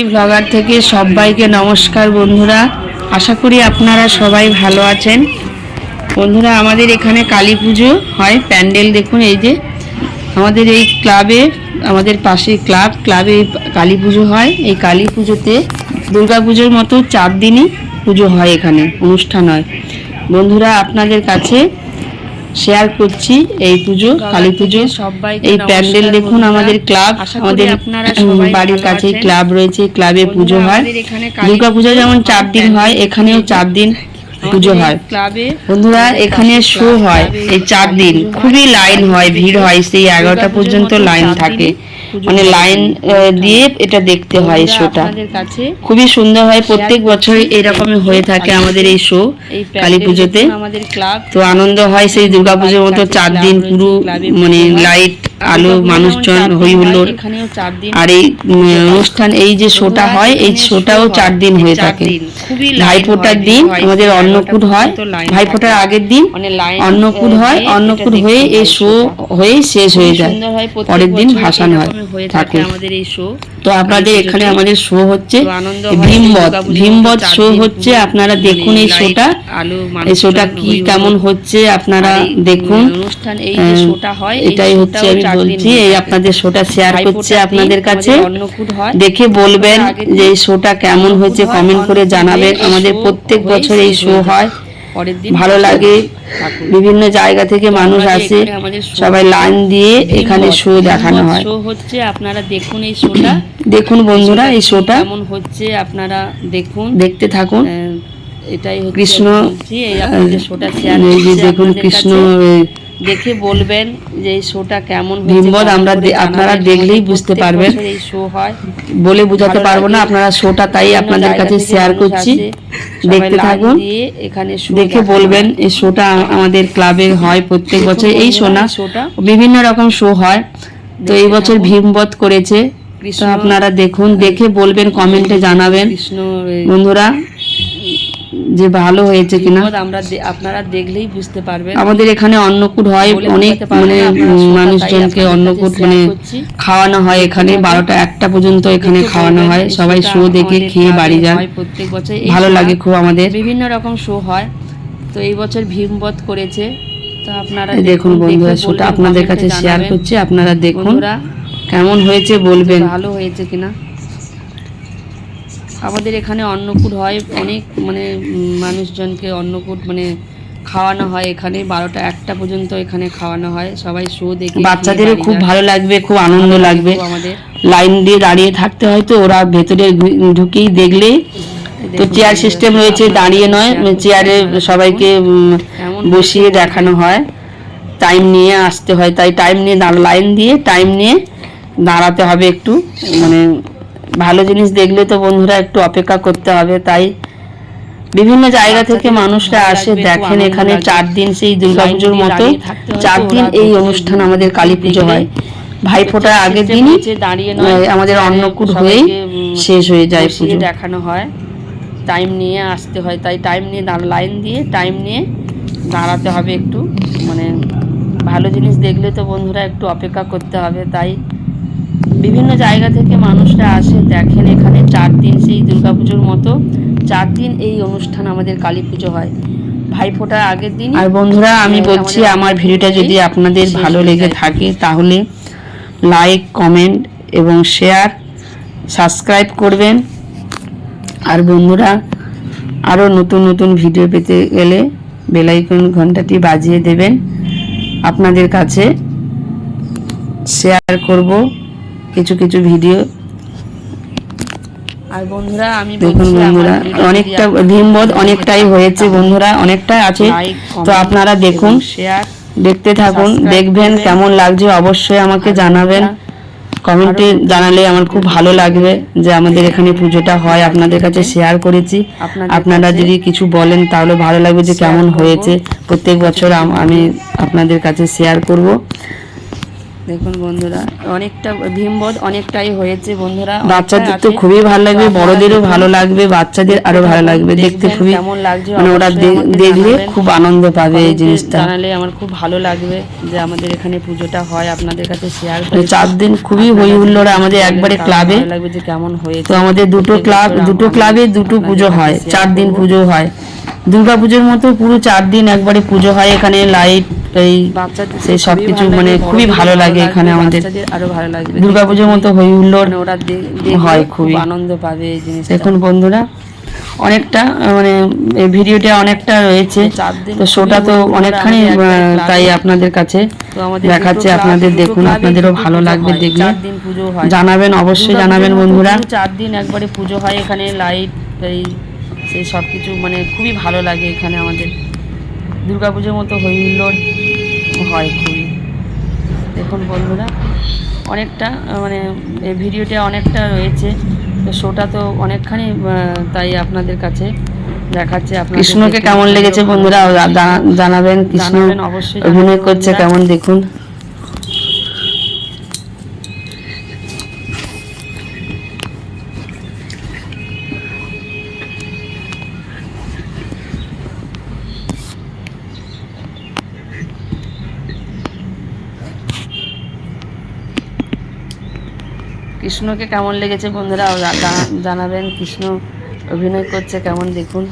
এই ব্লগার থেকে সবাইকে নমস্কার বন্ধুরা। আশা করি আপনারা সবাই ভালো আছেন। বন্ধুরা, আমাদের এখানে কালী পুজো হয়। প্যান্ডেল দেখুন, এই যে আমাদের এই ক্লাবে আমাদের পাশে ক্লাব ক্লাবে কালী পুজো হয়। এই কালী পুজোতে দুর্গা পুজোর মতো চার দিনই পুজো হয় এখানে, অনুষ্ঠান হয়। বন্ধুরা, আপনাদের কাছে শেয়ার করছি এই পুজো কালী পুজো। এই প্যান্ডেল দেখুন আমাদের ক্লাব আমাদের বাড়ির কাছে ক্লাব রয়েছে ক্লাবে পুজো হয়। দুর্গা পুজো যেমন চার দিন হয় এখানেও চার দিন। পুজো হয়। বন্ধুরা এখানে শো হয় এই চার দিন। খুবই লাইন হয় ভিড় হয় সেই এগারোটা পর্যন্ত লাইন থাকে। মানে লাইন দিয়ে এটা দেখতে হয় শোটা। খুবই সুন্দর হয় প্রত্যেক বছর এরকমই হয়ে থাকে আমাদের এই শো কালী পুজোতে। তো আনন্দ হয় সেই দুর্গাপুজোর মতো চার দিন পুরো মানে লাইট আলো মানুষজন হই হুল্লোড়। আর এই অনুষ্ঠান এই যে শোটা হয় এই শোটাও চার দিন হয়ে থাকে। ভাইফোটার দিন আমাদের অন্নকূট হয় ভাইফোঁটার আগের দিন মানে অন্নকূট হয় অন্নকূট হয়ে এই শো হয়ে শেষ হয়ে যায়। পরের দিন ভাসান হয় থাকে আমাদের এই শো। তো আপনাদের এখানে আমাদের শো হচ্ছে। ভীমবত। ভীমবত শো হচ্ছে। আপনারা দেখুন এই শোটা এই শোটা কি কেমন হচ্ছে আপনারা দেখুন। অনুষ্ঠান এই যে শোটা হয় এটাই হচ্ছে আমি বলছি এই আপনাদের শোটা শেয়ার করছি আপনাদের কাছে। হয়। দেখে বলবেন যে এই শোটা কেমন হয়েছে কমেন্ট করে জানাবেন। আমাদের প্রত্যেক বছর এই শো হয়। পরের দিন ভালো লাগে। বিভিন্ন জায়গা থেকে মানুষ আসে সবাই লাইন দিয়ে এখানে শো দেখানো হয়। শো হচ্ছে আপনারা দেখুন এই শোটা। দেখুন বন্ধুরা এই শোটা। কেমন হচ্ছে আপনারা দেখুন। দেখতে থাকুন। এটাই হচ্ছে কৃষ্ণ, আমি বলছি, এই আপনাদের শোটা শেয়ার এই দেখুন কৃষ্ণ দেখে বলবেন যে এই শোটা কেমন comment আমরা আপনারা দেখলেই বুঝতে পারবেন। এই শো হয়। বলে বোঝাতে পারব না আপনারা শোটা তাই আপনাদের কাছে শেয়ার করছি। দেখতে থাকুন। এখানে দেখে বলবেন এই শোটা আমাদের ক্লাবে হয় প্রত্যেক বছর। এই শো না শোটা। বিভিন্ন রকম শো হয়। তো এই বছর ভীমবধ করেছে। আপনারা দেখুন দেখে বলবেন কমেন্টে জানাবেন। বন্ধুরা যে ভালো হয়েছে কিনা। আমরা আপনারা দেখলেই বুঝতে পারবেন। আমাদের এখানে অন্নকূট হয় অনেক মানে মানুষজনকে অন্নকূট মানে খাওয়ানো হয় এখানে বারোটা একটা পর্যন্ত এখানে খাওয়ানো হয়। সবাই শো দেখে খেয়ে বাড়ি যান। হয় প্রত্যেক বছর। ভালো লাগে খুব আমাদের। বিভিন্ন রকম শো হয়। তো এই বছর ভীমবত করেছে। তো আপনারা দেখুন বন্ধুরা শোটা আপনাদের কাছে শেয়ার। করছি আপনারা দেখুন কেমন হয়েছে বলবেন। ভালো হয়েছে কিনা। আমাদের এখানে অন্নকূট হয়। অনেক মানে মানুষজনকে অন্নকূট মানে খাওয়ানো হয় এখানে। বারোটা একটা পর্যন্ত এখানে খাওয়ানো হয়। সবাই শো দেখে বাচ্চাদেরও খুব ভালো লাগবে খুব আনন্দ লাগবে। আমাদের। লাইন দিয়ে দাঁড়িয়ে থাকতে হয় তো ওরা ভেতরে ঢুকেই দেখলে। তো চেয়ার সিস্টেম রয়েছে দাঁড়িয়ে নয়। চেয়ারে সবাইকে বসিয়ে দেখানো। হয়। টাইম নিয়ে আসতে হয়। তাই টাইম নিয়ে দাঁড় লাইন দিয়ে টাইম নিয়ে দাঁড়াতে হবে একটু। মানে ভালো জিনিস দেখলে তো বন্ধুরা একটু অপেক্ষা করতে হবে তাই বিভিন্ন জায়গা থেকে মানুষরা আসে দেখেন এখানে চার দিন সেই দুর্গাপুজোর মতো চার দিন এই অনুষ্ঠান আমাদের কালী পুজো হয়। ভাইফোঁটার আগের দিনই আমাদের চেয়ারে অন্নকূট হয়েই শেষ হয়ে যায় পুজো। দেখানো হয়। টাইম নিয়ে আসতে হয় তাই টাইম নিয়ে দাঁড় লাইন দিয়ে টাইম নিয়ে দাঁড়াতে হবে একটু। মানে ভালো জিনিস দেখলে তো বন্ধুরা একটু অপেক্ষা করতে হবে তাই বিভিন্ন জায়গা থেকে মানুষরা আসে দেখেন এখানে চার দিন সেই দুর্গাপুজোর মতো চার দিন এই অনুষ্ঠান আমাদের কালী পুজো হয়। ভাইফোঁটার আগের দিন আর বন্ধুরা আমি বলছি আমার ভিডিওটা যদি আপনাদের ভালো লেগে থাকে তাহলে লাইক কমেন্ট এবং শেয়ার সাবস্ক্রাইব করবেন। আর বন্ধুরা আরও নতুন নতুন ভিডিও পেতে গেলে বেলাইকন ঘন্টাটি বাজিয়ে দেবেন। আপনাদের কাছে শেয়ার করব। কিছু কিছু ভিডিও। আর বন্ধুরা আমি দেখুন বন্ধুরা অনেকটা ভীমবোধ অনেকটাই হয়েছে বন্ধুরা অনেকটাই আছে। তো আপনারা দেখুন দেখতে থাকুন দেখবেন কেমন লাগছে অবশ্যই আমাকে জানাবেন। কমেন্টে জানালে আমার খুব ভালো লাগবে যে আমাদের এখানে পুজোটা হয়। আপনাদের কাছে শেয়ার করেছি। আপনারা যদি কিছু বলেন তাহলে ভালো লাগবে যে কেমন হয়েছে। প্রত্যেক বছর আমি আপনাদের কাছে শেয়ার করব। দেখুন বন্ধুরা অনেকটা ভীমবোধ অনেকটাই হয়েছে বন্ধুরা বাচ্চাদের তো খুবই ভালো লাগবে বড়দেরও ভালো লাগবে বাচ্চাদের আরও ভালো লাগবে দেখতে খুবই কেমন লাগছে মানে ওরা দেখলে খুব আনন্দ পাবে এই জিনিসটা। জানালে আমার খুব ভালো লাগবে যে আমাদের এখানে পুজোটা হয় আপনাদের কাছে শেয়ার মানে চার দিন খুবই হই হুল্লোড় আমাদের একবারে ক্লাবে লাগবে যে কেমন হয়েছে। তো আমাদের দুটো ক্লাব দুটো ক্লাবে দুটো পুজো হয় চার দিন পুজো হয়। পুজোর মতো পুরো চার দিন একবারে পুজো হয় এখানে লাইট এই সেই খুবই সবকিছু মানে খুবই ভালো লাগে এখানে আমাদের। আরও ভালো লাগে দুর্গা পুজোর মতো হই হুল্লোড় মানে ওরা হয় খুবই। আনন্দ পাবে এই দেখুন বন্ধুরা অনেকটা মানে এই ভিডিওটা অনেকটা রয়েছে। তো শোটা তো অনেকখানি তাই আপনাদের কাছে দেখাচ্ছে আপনাদের দেখুন আপনাদেরও ভালো লাগবে দেখলে। পুজো হয়। জানাবেন অবশ্যই জানাবেন বন্ধুরা। চার দিন একবারে পুজো হয় এখানে লাইট এই সেই সব কিছু মানে খুবই ভালো লাগে এখানে আমাদের। দুর্গা পুজোর মতো হই হুল্লোড় হয় খুবই। দেখুন বন্ধুরা অনেকটা মানে এই ভিডিওটা অনেকটা রয়েছে। তো শোটা তো অনেকখানি তাই আপনাদের কাছে দেখাচ্ছে কৃষ্ণকে কেমন লেগেছে বন্ধুরা। জানাবেন কৃষ্ণ জানাবেন অবশ্যই অভিনয় করছে কেমন দেখুন? কৃষ্ণকে কেমন লেগেছে বন্ধুরা জানাবেন। কৃষ্ণ অভিনয় করছে কেমন দেখুন।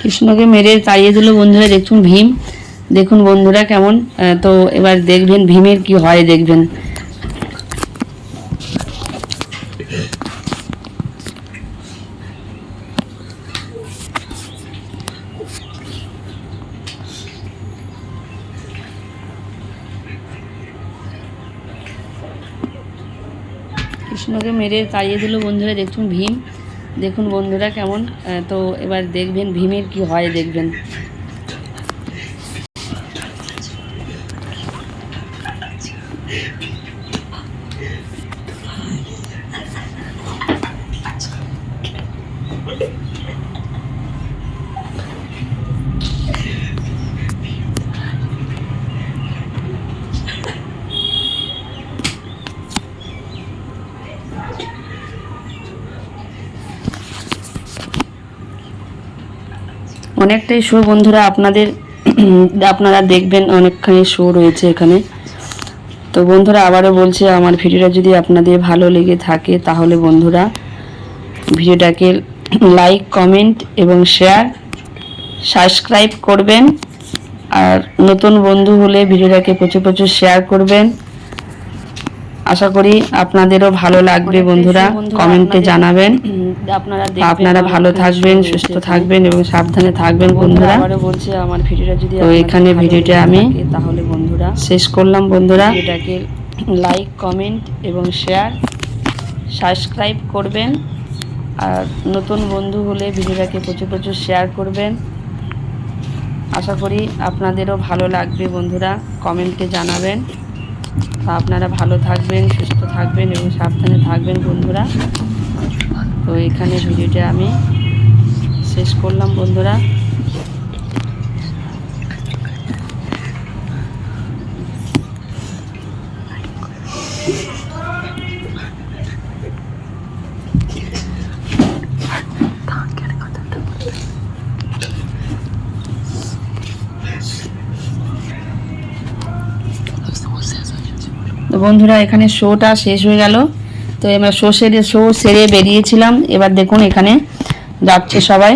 কৃষ্ণকে মেরে তাড়িয়ে দিল বন্ধুরা, দেখুন ভীম। দেখুন বন্ধুরা কেমন তো এবার দেখবেন ভীমের কি হয়, দেখবেন। কৃষ্ণকে মেরে তাড়িয়ে দিল বন্ধুরা, দেখুন ভীম। দেখুন বন্ধুরা কেমন তো এবার দেখবেন ভীমের কি হয় দেখবেন। অনেকটাই শো বন্ধুরা, আপনাদের আপনারা দেখবেন অনেকখানি শো রয়েছে এখানে। তো বন্ধুরা, আবারও বলছি, আমার ভিডিওটা যদি আপনাদের ভালো লেগে থাকে, তাহলে বন্ধুরা, ভিডিওটাকে লাইক কমেন্ট এবং শেয়ার সাবস্ক্রাইব করবেন। আর নতুন বন্ধু হলে ভিডিওটাকে প্রচুর প্রচুর শেয়ার করবেন। আশা করি আপনাদেরও ভালো লাগবে বন্ধুরা। কমেন্টে জানাবেন। আপনারা আপনারা ভালো থাকবেন সুস্থ থাকবেন এবং সাবধানে থাকবেন বন্ধুরা বলছি আমার ভিডিওটা যদি তো এখানে ভিডিওটা আমি তাহলে বন্ধুরা শেষ করলাম বন্ধুরা। এটাকে লাইক কমেন্ট এবং শেয়ার সাবস্ক্রাইব করবেন। আর নতুন বন্ধু হলে ভিডিওটাকে প্রচুর প্রচুর শেয়ার করবেন। আশা করি আপনাদেরও ভালো লাগবে বন্ধুরা। কমেন্টে জানাবেন। তা আপনারা ভালো থাকবেন, সুস্থ থাকবেন এবং সাবধানে থাকবেন বন্ধুরা। তো এখানে ভিডিওটা আমি শেষ করলাম বন্ধুরা। বন্ধুরা, এখানে শোটা শেষ হয়ে গেল। তো আমরা শো সেরে শো সেরে বেরিয়েছিলাম। এবার দেখুন এখানে যাচ্ছে সবাই।